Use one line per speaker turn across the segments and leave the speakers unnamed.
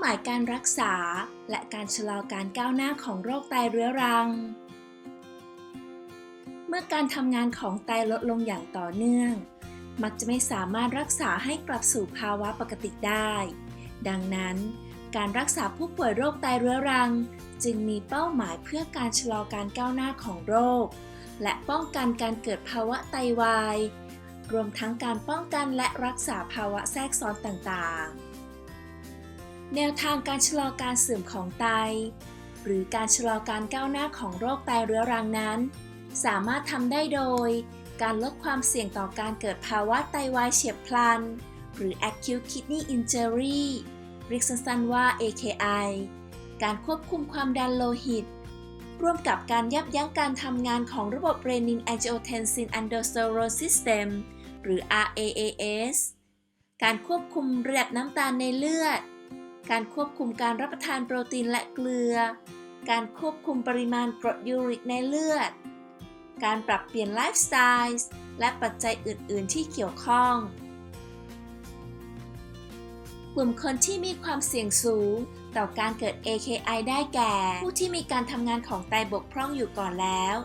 หมายการรักษา และการชะลอการก้าวหน้าของโรคไตเรื้อรัง เมื่อการทำงานของไตลดลงอย่างต่อเนื่อง มักจะไม่สามารถรักษาให้กลับสู่ภาวะปกติได้ ดังนั้น การรักษาผู้ป่วยโรคไตเรื้อรัง จึงมีเป้าหมายเพื่อการชะลอการก้าวหน้าของโรค และป้องกันการเกิดภาวะไตวาย รวมทั้งการป้องกันและรักษาภาวะแทรกซ้อนต่างๆ แนวทางการชะลอการเสื่อมของไต หรือการชะลอการก้าวหน้าของโรคไตเรื้อรังนั้น สามารถทำได้โดย การลดความเสี่ยงต่อการเกิดภาวะไตวายเฉียบพลัน หรือ acute kidney injury เรียกสั้นๆว่า AKI การควบคุมความดันโลหิต ร่วมกับการยับยั้งการทำงานของระบบ renin angiotensin aldosterone system หรือ RAAS การควบคุมระดับน้ำตาลในเลือด การควบคุมการรับประทานโปรตีนและเกลือ การควบคุมปริมาณกรดยูริกในเลือด การปรับเปลี่ยนไลฟ์สไตล์และปัจจัยอื่น ๆ ที่เกี่ยวข้อง กลุ่มคนที่มีความเสี่ยงสูง ต่อการเกิด AKI ได้แก่ ผู้ที่มีการทำงานของไตบกพร่องอยู่ก่อนแล้ว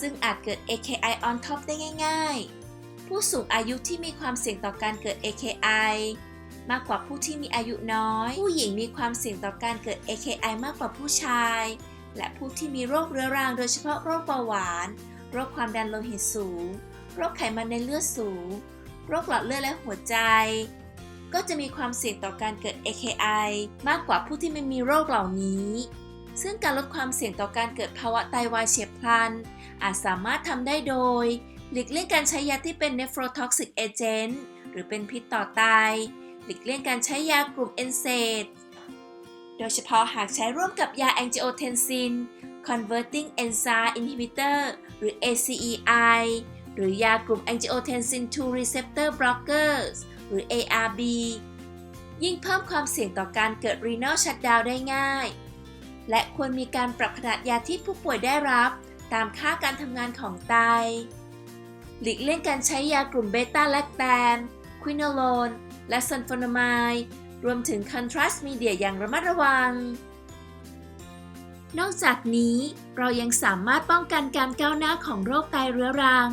ซึ่งอาจเกิด AKI on top ได้ง่าย ๆ ผู้สูงอายุที่มีความเสี่ยงต่อการเกิด AKI มากกว่าผู้ที่มีอายุน้อย ผู้หญิงมีความเสี่ยงต่อการเกิด AKI มากกว่าผู้ชาย และผู้ที่มีโรคเรื้อรังโดยเฉพาะโรคเบาหวาน โรคความดันโลหิตสูง โรคไขมันในเลือดสูง โรคหลอดเลือดและหัวใจ ก็จะมีความเสี่ยงต่อการเกิด AKI มากกว่าผู้ที่ไม่มีโรคเหล่านี้ ซึ่งการลดความเสี่ยงต่อการเกิดภาวะไตวายเฉียบพลัน อาจสามารถทำได้โดยหลีกเลี่ยงการใช้ยาที่เป็น nephrotoxic agent หรือเป็นพิษต่อไต หลีกเลี่ยงการใช้ยากลุ่ม NSAID โดยเฉพาะหากใช้ร่วมกับยา angiotensin converting enzyme inhibitor หรือ ACEI หรือยากลุ่ม angiotensin 2 receptor blockers หรือ ARB ยิ่งเพิ่มความเสี่ยงต่อการเกิด renal shutdown ได้ง่าย และควรมีการปรับขนาดยาที่ผู้ป่วยได้รับ ตามค่าการทำงานของไต หลีกเลี่ยงการใช้ยากลุ่มเบต้าแลคแตนควินโลน และซันฟอนามายรวมถึงคอนทราสต์มีเดียอย่างระมัดระวัง นอกจากนี้เรายังสามารถป้องกันการก้าวหน้าของโรคไตเรื้อรัง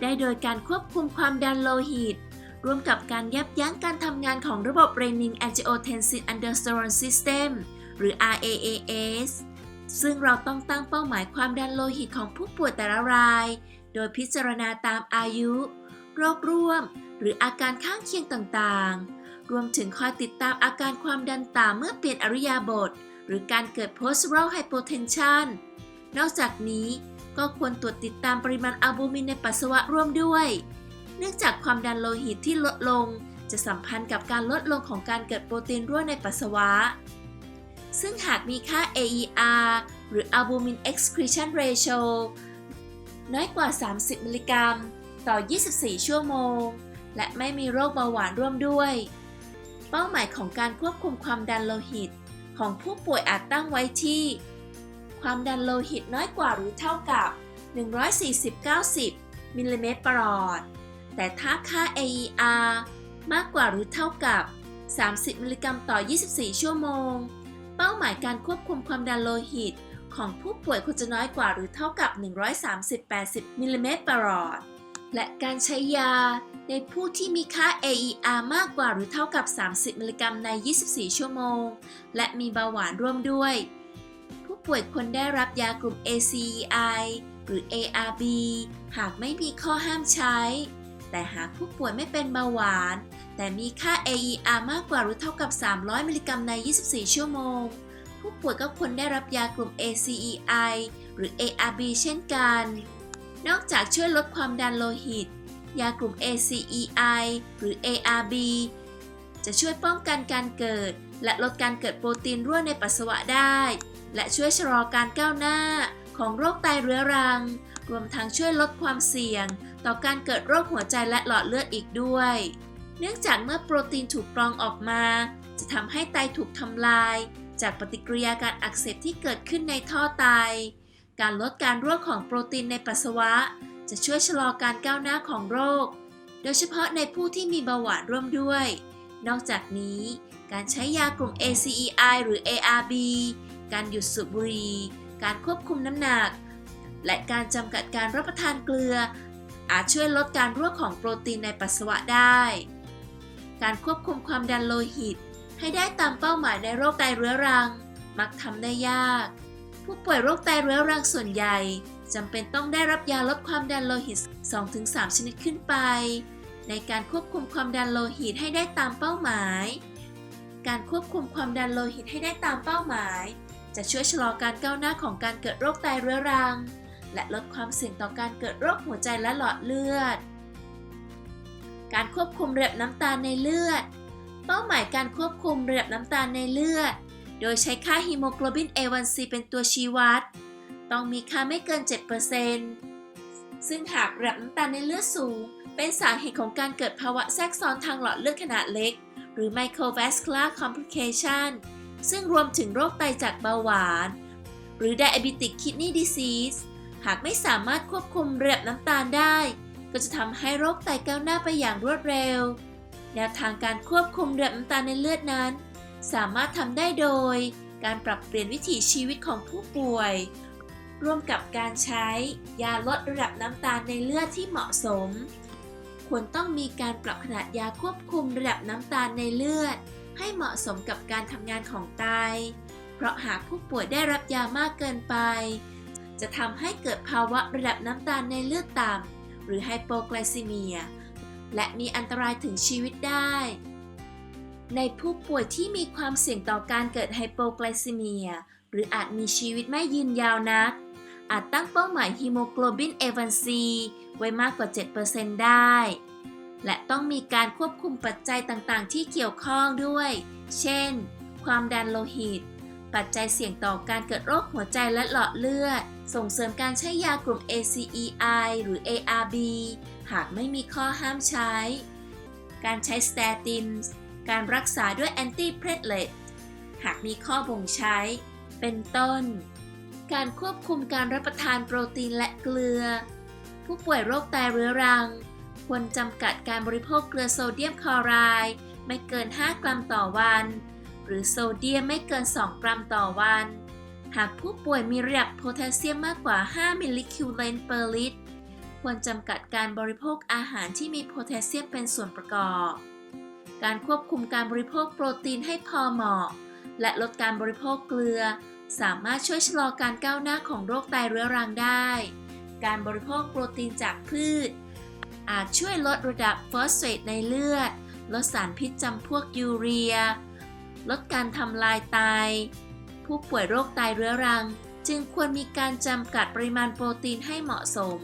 ได้โดยการควบคุมความดันโลหิตร่วมกับการยับยั้งการทำงานของระบบ renin angiotensin aldosterone system หรือ RAAS ซึ่งเราต้องตั้งเป้าหมายความดันโลหิตของผู้ป่วยแต่ละราย โดยพิจารณาตามอายุ โรคร่วม หรืออาการข้างเคียงต่างๆ รวมถึงคอยติดตามอาการความดันต่ำเมื่อเปลี่ยนอริยาบท หรือการเกิด postural hypotension นอกจากนี้ก็ควรตรวจติดตามปริมาณอัลบูมินในปัสสาวะร่วมด้วย เนื่องจากความดันโลหิตที่ลดลง จะสัมพันธ์กับการลดลงของการเกิดโปรตีนร่วในปัสสาวะ ซึ่งหากมีค่า AER หรือ Albumin Excretion Ratio น้อยกว่า 30 มิลลิกรัม ต่อ 24 ชั่วโมง และไม่มีโรคเบาหวานร่วมด้วย เป้าหมายของการควบคุมความดันโลหิต ของผู้ป่วยอาจตั้งไว้ที่ ความดันโลหิตน้อยกว่าหรือเท่ากับ 140-90 มิลลิเมตรประหลอด แต่ถ้าค่า AER มากกว่าหรือเท่ากับ 30 มิลลิกรัมต่อ 24 ชั่วโมง เป้าหมายการควบคุมความดันโลหิต ของผู้ป่วยควรจะน้อยกว่าหรือเท่ากับ 130-80 มิลลิเมตรประหลอด และการใช้ยาในผู้ที่มีค่า AER มากกว่าหรือเท่ากับ 30 มิลลิกรัมใน 24 ชั่วโมง และมีเบาหวานร่วมด้วย ผู้ป่วยควรได้รับยากลุ่ม ACEI หรือ ARB หากไม่มีข้อห้ามใช้ แต่หากผู้ป่วยไม่เป็นเบาหวาน แต่มีค่า AER มากกว่าหรือเท่ากับ 300 มิลลิกรัมใน 24 ชั่วโมง ผู้ป่วยก็ควรได้รับยากลุ่ม ACEI หรือ ARB เช่นกัน นอกจากช่วยลดความดันโลหิต ยากลุ่ม ACEI หรือ ARB จะช่วยป้องกันการเกิด และลดการเกิดโปรตีนรั่วในปัสสาวะได้ และช่วยชะลอการก้าวหน้าของโรคไตเรื้อรัง รวมทั้งช่วยลดความเสี่ยง ต่อการเกิดโรคหัวใจและหลอดเลือดอีกด้วย เนื่องจากเมื่อโปรตีนถูกกรองออกมา จะทำให้ไตถูกทำลาย จากปฏิกิริยาการอักเสบที่เกิดขึ้นในท่อไต การลดการรั่วของโปรตีนในปัสสาวะ จะช่วยชะลอการก้าวหน้าของโรค โดยเฉพาะในผู้ที่มีเบาหวานร่วมด้วย นอกจากนี้ การใช้ยากลุ่ม ACEI หรือ ARB การหยุดสูบบุหรี่ การควบคุมน้ำหนัก และการจำกัดการรับประทานเกลือ อาจช่วยลดการรั่วของโปรตีนในปัสสาวะได้ การควบคุมความดันโลหิต ให้ได้ตามเป้าหมายในโรคไตเรื้อรัง มักทำได้ยาก ผู้ป่วยโรคไตเรื้อรังส่วนใหญ่จำเป็นต้องได้รับยาลดความดันโลหิต 2-3 ชนิดขึ้นไป ในการควบคุมความดันโลหิตให้ได้ตามเป้าหมาย การควบคุมความดันโลหิตให้ได้ตามเป้าหมาย จะช่วยชะลอการก้าวหน้าของการเกิดโรคไตเรื้อรัง และลดความเสี่ยงต่อการเกิดโรคหัวใจและหลอดเลือด การควบคุมระดับน้ำตาลในเลือด เป้าหมายการควบคุมระดับน้ำตาลในเลือด โดยใช้ค่าฮีโมโกลบิน A1C เป็นตัวชี้วัด ต้องมีค่าไม่เกิน 7%ซึ่งหากระดับน้ำตาลในเลือดสูง เป็นสาเหตุของการเกิดภาวะแทรกซ้อนทางหลอดเลือดขนาดเล็ก หรือ microvascular complication ซึ่งรวมถึงโรคไตจากเบาหวาน หรือ diabetic kidney disease หากไม่สามารถควบคุมระดับน้ำตาลได้ ก็จะทำให้โรคไตก้าวหน้าไปอย่างรวดเร็ว แนวทางการควบคุมระดับน้ำตาลในเลือดนั้น สามารถทำได้โดย การปรับเปลี่ยนวิถีชีวิตของผู้ป่วย ร่วมกับการใช้ยาลดระดับน้ำตาลในเลือดที่เหมาะสม ควรต้องมีการปรับขนาดยาควบคุมระดับน้ำตาลในเลือด ให้เหมาะสมกับการทำงานของไต เพราะหากผู้ป่วยได้รับยามากเกินไป จะทำให้เกิดภาวะระดับน้ำตาลในเลือดต่ำหรือไฮโปไกลซีเมีย และมีอันตรายถึงชีวิตได้ ในผู้ป่วยที่มีความเสี่ยงต่อการเกิดไฮโปไกลซีเมีย หรืออาจมีชีวิตไม่ยืนยาวนัก อาจตั้งเป้าหมายฮีโมโกลบิน A1C ไว้มากกว่า 7%ได้ และต้องมีการควบคุมปัจจัยต่างๆ ที่เกี่ยวข้องด้วย เช่น ความดันโลหิต ปัจจัยเสี่ยงต่อการเกิดโรคหัวใจและหลอดเลือด ส่งเสริมการใช้ยากลุ่ม ACEI หรือ ARB หากไม่มีข้อห้ามใช้ การใช้สเตติน การรักษาด้วยแอนตี้เพลตเลตหากมีข้อบ่งใช้ เป็นต้น การควบคุมการรับประทานโปรตีนและเกลือ ผู้ป่วยโรคไตเรื้อรัง ควรจำกัดการบริโภคเกลือโซเดียมคลอไรด์ไม่เกิน 5 กรัมต่อวัน หรือโซเดียมไม่เกิน 2 กรัมต่อวัน หากผู้ป่วยมีระดับโพแทสเซียมมากกว่า 5 มิลลิคิวเลนเปอร์ลิตรควรจำกัดการบริโภคอาหารที่มีโพแทสเซียมเป็นส่วนประกอบ การควบคุมการบริโภคโปรตีนให้พอเหมาะ และลดการบริโภคเกลือ สามารถช่วยชะลอการก้าวหน้าของโรคไตเรื้อรังได้ การบริโภคโปรตีนจากพืช อาจช่วยลดระดับฟอสเฟตในเลือด ลดสารพิษจำพวกยูเรีย ลดการทำลายไต ผู้ป่วยโรคไตเรื้อรัง จึงควรมีการจำกัดปริมาณโปรตีนให้เหมาะสม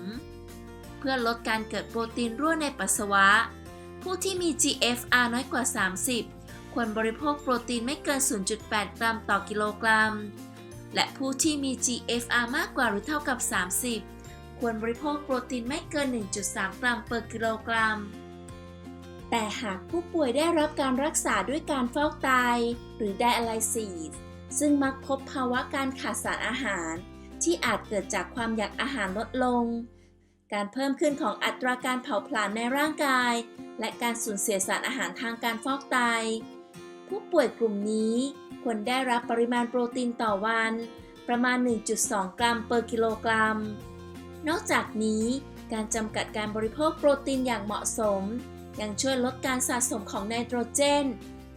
เพื่อลดการเกิดโปรตีนรั่วในปัสสาวะ ผู้ที่มี GFR น้อยกว่า 30 ควรบริโภคโปรตีนไม่เกิน 0.8 กรัมต่อกิโลกรัม และผู้ที่มี GFR มากกว่าหรือเท่ากับ 30 ควรบริโภคโปรตีนไม่เกิน 1.3 กรัมเปอร์กิโลกรัม แต่หากผู้ป่วยได้รับการรักษาด้วยการฟอกไต หรือไดอะไลซีสซึ่งมักพบภาวะการขาดสารอาหาร ที่อาจเกิดจากความอยากอาหารลดลง การเพิ่มขึ้นของอัตราการเผาผลาญในร่างกาย และการสูญเสียสารอาหารทางการฟอกไต ผู้ป่วยกลุ่มนี้ควรได้รับปริมาณโปรตีนต่อวัน ประมาณ 1.2 กรัมเปอร์กิโลกรัม นอกจากนี้การจำกัดการบริโภคโปรตีนอย่างเหมาะสม ยังช่วยลดการสะสมของไนโตรเจน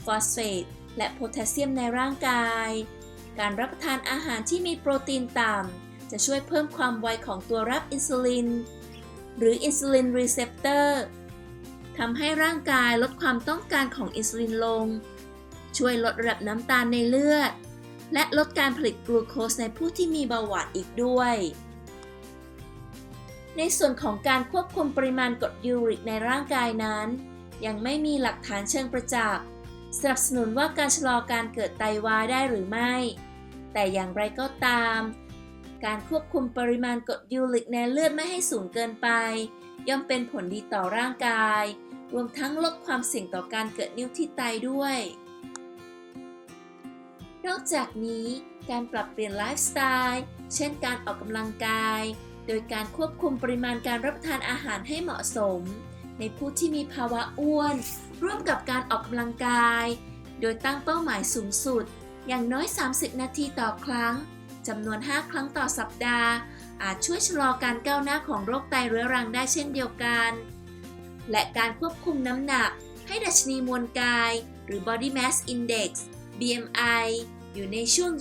ฟอสเฟต และโพแทสเซียมในร่างกาย การรับประทานอาหารที่มีโปรตีนต่ำจะช่วยเพิ่มความไวของตัวรับอินซูลิน หรืออินซูลินรีเซปเตอร์ ทำให้ร่างกายลดความต้องการของอินซูลินลง ช่วยลดระดับน้ำตาลในเลือด และลดการผลิตกลูโคสในผู้ที่มีเบาหวานอีกด้วย ในส่วนของการควบคุมปริมาณกรดยูริกในร่างกายนั้น ยังไม่มีหลักฐานเชิงประจักษ์สนับสนุนว่าการชะลอการเกิดไตวายได้หรือไม่ แต่อย่างไรก็ตาม การควบคุมปริมาณกรดยูริกในเลือดไม่ให้สูงเกินไป ย่อมเป็นผลดีต่อร่างกาย รวมทั้งลดความเสี่ยงต่อการเกิดนิ้วที่ไตด้วย นอกจากนี้การปรับเปลี่ยนไลฟ์สไตล์เช่นการออกกำลังกาย โดยการควบคุมปริมาณการรับประทานอาหารให้เหมาะสม ในผู้ที่มีภาวะอ้วน ร่วมกับการออกกำลังกาย โดยตั้งเป้าหมายสูงสุด อย่างน้อย 30 นาทีต่อครั้งจำนวน 5 ครั้งต่อสัปดาห์ อาจช่วยชะลอการก้าวหน้าของโรคไตเรื้อรังได้เช่นเดียวกัน และการควบคุมน้ำหนัก ให้ดัชนีมวลกาย หรือ body mass index BMI อยู่ในช่วง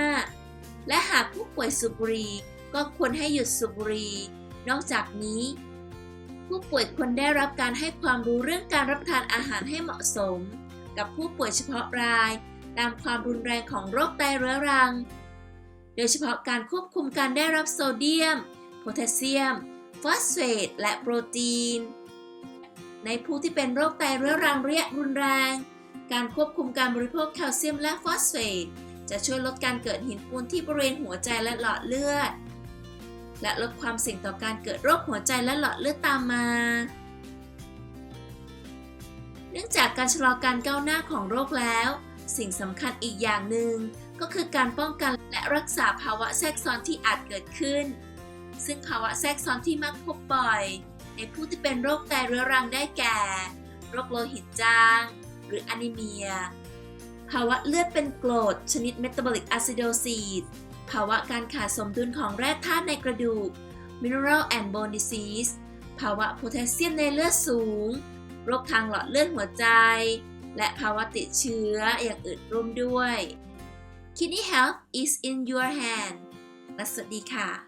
20-25 และหากผู้ป่วยสูบบุหรี่ก็ควรให้หยุดสูบบุหรี่นอกจากนี้ ผู้ป่วยควรได้รับการให้ความรู้เรื่องการรับประทานอาหารให้เหมาะสม กับผู้ป่วยเฉพาะราย ตามความรุนแรงของโรคไตเรื้อรัง โดยเฉพาะการควบคุมการได้รับโซเดียม โพแทสเซียม ฟอสเฟตและโปรตีน ในผู้ที่เป็นโรคไตเรื้อรังระยะรุนแรง การควบคุมการบริโภคแคลเซียมและฟอสเฟต จะช่วยลดการเกิดหินปูนที่บริเวณหัวใจและหลอดเลือด และลดความเสี่ยงต่อการเกิดโรคหัวใจและหลอดเลือดตามมา เนื่องจากการชะลอการก้าวหน้าของโรคแล้ว สิ่งสำคัญอีกอย่างหนึ่งก็คือการป้องกันและรักษาภาวะแทรกซ้อนที่อาจเกิดขึ้น ซึ่งภาวะแทรกซ้อนที่มักพบบ่อย ในผู้ที่เป็นโรคไตเรื้อรังได้แก่ โรคโลหิตจาง หรืออนิเมีย ภาวะเลือดเป็นกรดชนิดเมตาบอลิกอะซิโดซีสภาวะการขาดสมดุลของแร่ธาตุในกระดูก Mineral and Bone Disease ภาวะโพแทสเซียมในเลือดสูง โรคทางหลอดเลือดหัวใจ และภาวะติดเชื้ออย่างอื่นร่วมด้วย Kidney Health is in your hand และสวัสดีค่ะ